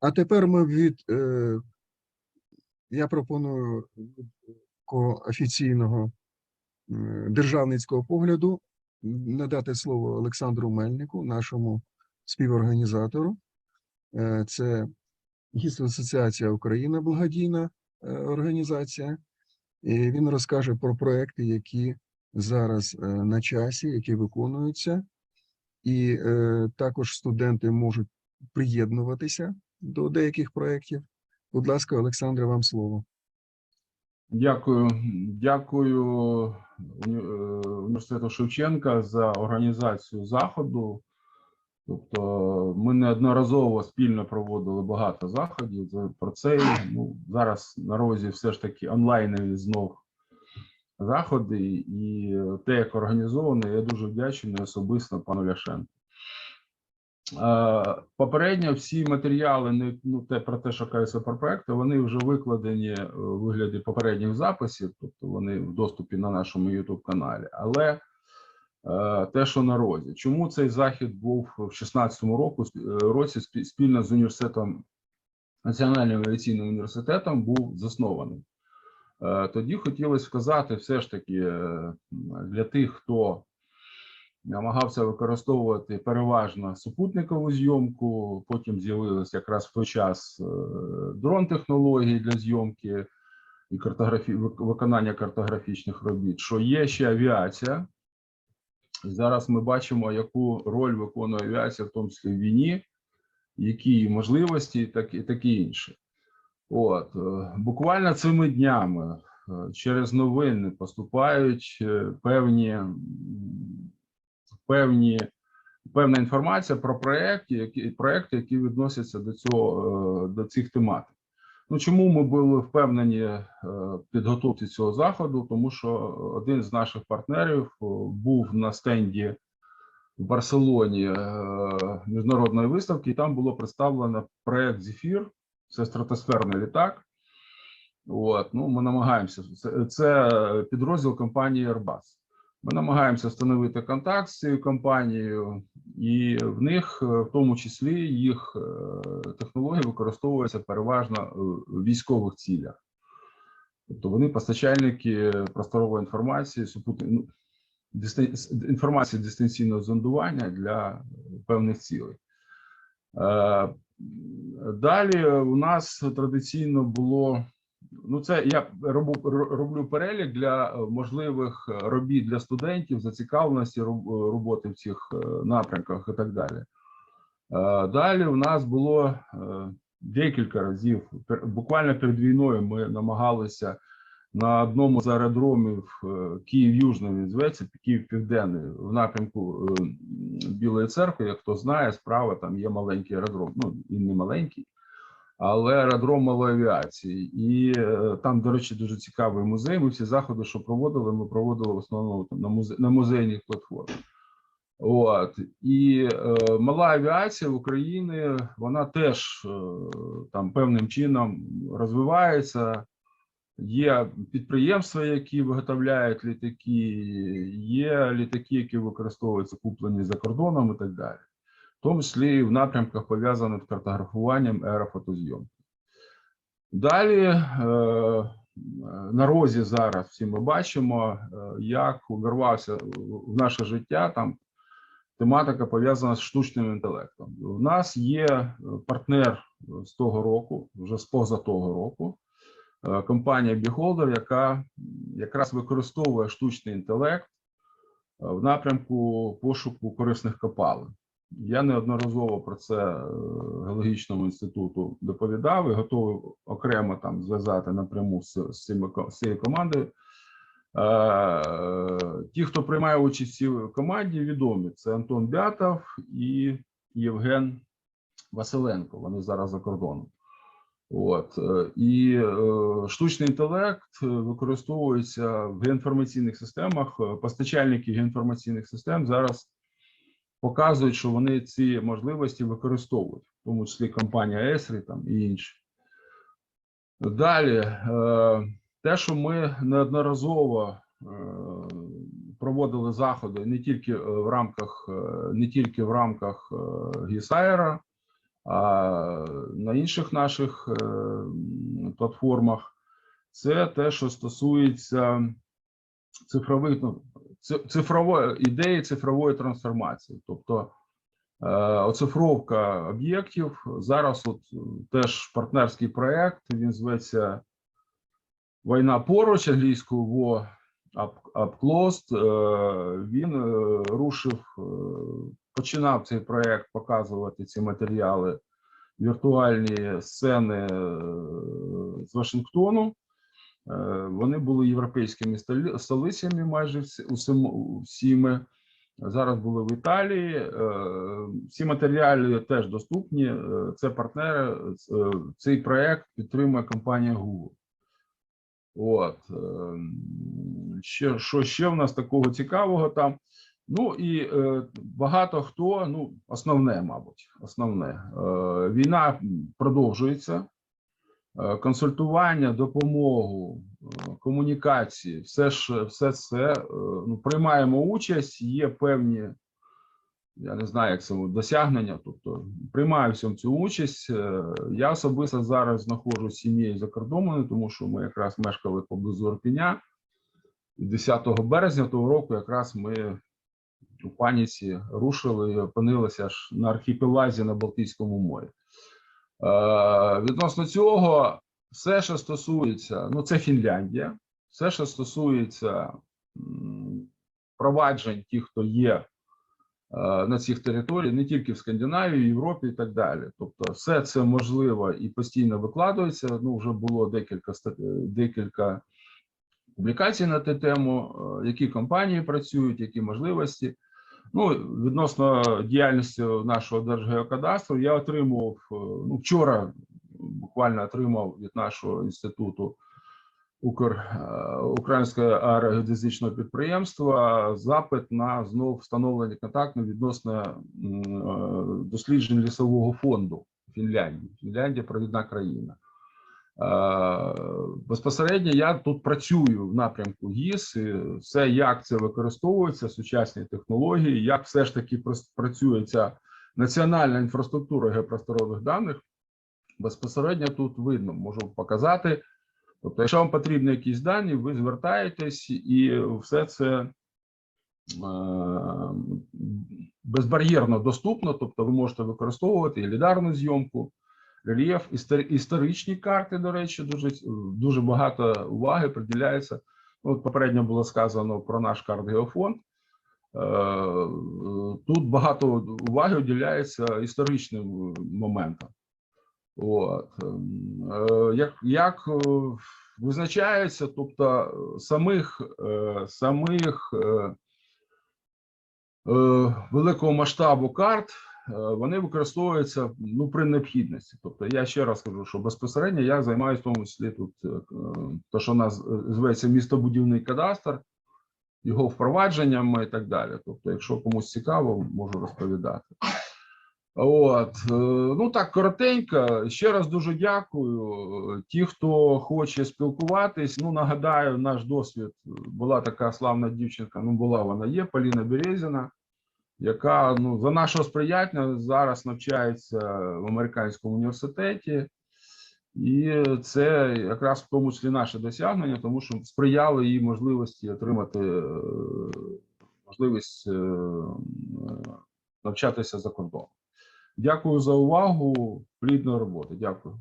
А тепер ми від е, я пропоную від офіційного м, державницького погляду надати слово Олександру Мельнику, нашому співорганізатору. Е, Це Асоціація Україна благодійна е, організація. І він розкаже про проекти, які зараз е, на часі, які виконуються, і е, також студенти можуть приєднуватися до деяких проєктів. Будь ласка, Олександре, вам слово. Дякую, дякую е, університету Шевченка за організацію заходу. Тобто, ми неодноразово спільно проводили багато заходів. За- Про це ну, зараз на розі все ж таки онлайнові знов заходи, і те, як організовано, я дуже вдячний особисто пану Ляшенку. Е, Попередньо всі матеріали, ну те про те, що кажеться про проекти, вони вже викладені е, у вигляді попередніх записів, тобто вони в доступі на нашому youtube каналі. Але е, те, що на розі, чому цей захід був в 16-му року е, році спільно з університетом Національним авіаційним університетом був заснований. Тоді хотілося сказати, все ж таки, для тих, хто намагався використовувати переважно супутникову зйомку. Потім з'явилися якраз в той час е, дрон-технології для зйомки і картографі... виконання картографічних робіт. Що є ще авіація. Зараз ми бачимо, яку роль виконує авіація, в тому числі в війні, які можливості, так і таке інше. От е, буквально цими днями е, через новини поступають певні певні певна інформація про проекти, які проекти, які відносяться до цього е, до цих тематик. Ну чому ми були впевнені е, в підготовці цього заходу? Тому що один з наших партнерів е, був на стенді в Барселоні міжнародної виставки, і там було представлено проект Зефір. Це стратосферний літак. От, ну, ми намагаємося. Це підрозділ компанії Airbus. Ми намагаємося встановити контакт з цією компанією, і в них, е, в тому числі, їх е, технології використовуються переважно в військових цілях. Тобто вони постачальники просторової інформації, супутни- ну, інформації дистанційного зондування для певних цілей. Е, Далі у нас традиційно було. Ну, це я роблю, роблю перелік для е, можливих е, робіт для студентів, зацікавленості е, роботи в цих напрямках і так далі. Далі у нас було декілька разів. Буквально перед війною ми намагалися на одному з аеродромів е, Київ-Южний, він зветься Київ Південний, в напрямку Білої церкви. Як хто знає, справа там є маленький аеродром. Ну він не маленький, але аеродром малої авіації. І е, там, до речі, дуже цікавий музей. Ми всі заходи, що проводили, ми проводили в основному там, на, музе... на музейних платформах. От і е, мала авіація в Україні, вона теж е, там певним чином розвивається. Є підприємства, які виготовляють літаки, є літаки, які використовуються куплені за кордоном і так далі, тому числі і в напрямках пов'язаних з картографуванням аерофотозйомки. Далі е, на розі зараз всі ми бачимо, е, як увірвався в наше життя там тематика пов'язана з штучним інтелектом. У нас є е, партнер з того року, вже з поза того року компанія Beholder, яка якраз використовує штучний інтелект в напрямку пошуку корисних копалин. Я неодноразово про це е, геологічному інституту доповідав і готовий окремо там зв'язати напряму з, цими, з цією командою. Е, Ті, хто приймає участь в команді, відомі: це Антон Бятов і Євген Василенко. Вони зараз за кордоном. От е, і е, штучний інтелект використовується в геоінформаційних системах. Постачальники геоінформаційних систем зараз показують, що вони ці можливості використовують, в тому числі компанія Esri там і інші. Далі, е, те, що ми неодноразово е, проводили заходи не тільки в рамках, е, не тільки в рамках ГІСАєра, А на інших наших платформах це те, що стосується цифрових ну, цифрової ідеї цифрової трансформації, тобто е, оцифровка об'єктів. Зараз от е, теж партнерський проект. Він зветься Війна поруч англійською Up Closed. Е, Він рушив, починав цей проект показувати ці матеріали, віртуальні сцени з Вашингтону. Е, Вони були європейськими столицями майже всіми. Зараз були в Італії. Е, Всі матеріали теж доступні. Е, Це партнери. Цей проект підтримує компанія Google. От ще що ще в нас такого цікавого там. Ну і багато хто, ну основне, мабуть, основне війна продовжується. Е, консультування, допомогу, е, комунікації, все ж все це е, ну, приймаємо участь. Є певні, я не знаю, як це досягнення. Тобто приймаю в цю участь. Я особисто зараз знаходжусь сім'єю за кордоном, тому що ми якраз мешкали поблизу Орпіня. 10 березня того року якраз ми у паніці рушили і опинилися аж на архіпелазі на Балтійському морі. Е, Відносно цього, все, що стосується, ну це Фінляндія, все, що стосується проваджень тих, хто є е, на цих територіях, не тільки в Скандинавії, Європі і так далі. Тобто, все це можливо і постійно викладується. Ну, вже було декілька декілька публікацій на ту тему, е, які компанії працюють, які можливості. Ну, відносно діяльності нашого Держгеокадастру, я отримував е, ну, вчора буквально отримав від нашого інституту Укр, е, Українського аерогеодезичного підприємства запит на знов встановлення контакту відносно е, досліджень лісового фонду Фінляндії. Фінляндія провідна країна. Е, Безпосередньо я тут працюю в напрямку ГІС, і все, як це використовується, сучасні технології, як все ж таки працює ця національна інфраструктура геопросторових даних. Безпосередньо тут видно, можу показати. Тобто, якщо вам потрібні якісь дані, ви звертаєтесь і все це е, безбар'єрно доступно, тобто ви можете використовувати і зйомку, рельєф, істор- історичні карти, до речі, дуже, дуже багато уваги приділяється. Ну, От попередньо було сказано про наш картгеофонд. Е, Тут багато уваги уділяється історичним моментам. От. е, Як, як е, визначається, тобто самих, самих великого масштабу карт вони використовуються ну, при необхідності. Тобто, я ще раз кажу, що безпосередньо я займаюся в тому числі тут, е, то, що у нас е, зветься містобудівний кадастр, його впровадженням і так далі. Тобто, якщо комусь цікаво, можу розповідати. От, е, ну так коротенько. Ще раз дуже дякую. Ті, хто хоче спілкуватись, ну нагадаю, наш досвід була така славна дівчинка. Ну була вона є, Поліна Березіна, яка ну за нашого сприяння зараз навчається в американському університеті, і це якраз в тому числі наше досягнення, тому що сприяли їй можливості отримати е, можливість е, навчатися за кордоном. Дякую за увагу. Плідної роботи. Дякую.